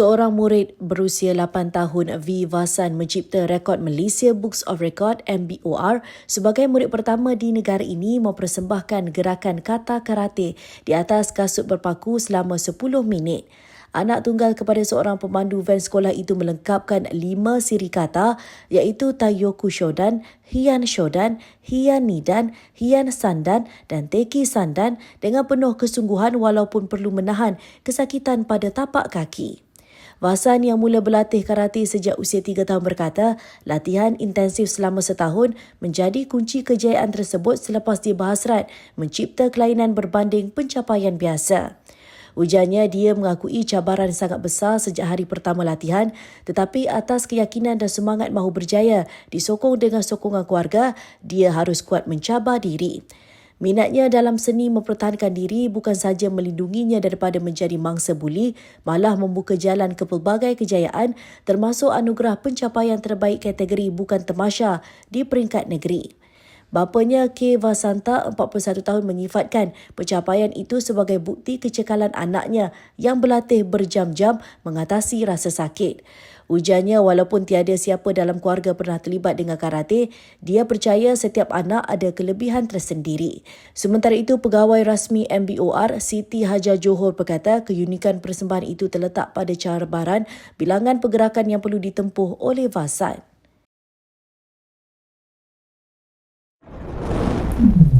Seorang murid berusia 8 tahun V. Vasan mencipta rekod Malaysia Books of Record MBOR sebagai murid pertama di negara ini mempersembahkan gerakan kata karate di atas kasut berpaku selama 10 minit. Anak tunggal kepada seorang pemandu van sekolah itu melengkapkan lima siri kata iaitu Tayoku Shodan, Hian Shodan, Hian Nidan, Hian Sandan dan Teki Sandan dengan penuh kesungguhan walaupun perlu menahan kesakitan pada tapak kaki. Vasan yang mula berlatih karate sejak usia tiga tahun berkata, latihan intensif selama setahun menjadi kunci kejayaan tersebut selepas dia berhasrat mencipta kelainan berbanding pencapaian biasa. Ujarnya dia mengakui cabaran sangat besar sejak hari pertama latihan tetapi atas keyakinan dan semangat mahu berjaya disokong dengan sokongan keluarga, dia harus kuat mencabar diri. Minatnya dalam seni mempertahankan diri bukan sahaja melindunginya daripada menjadi mangsa buli, malah membuka jalan ke pelbagai kejayaan termasuk anugerah pencapaian terbaik kategori bukan temasha di peringkat negeri. Bapanya K. Vasanta, 41 tahun menyifatkan pencapaian itu sebagai bukti kecekalan anaknya yang berlatih berjam-jam mengatasi rasa sakit. Ujarnya walaupun tiada siapa dalam keluarga pernah terlibat dengan karate, dia percaya setiap anak ada kelebihan tersendiri. Sementara itu, pegawai rasmi MBOR Siti Hajar Johor berkata keunikan persembahan itu terletak pada cara baran bilangan pergerakan yang perlu ditempuh oleh Vasan. Mm-hmm.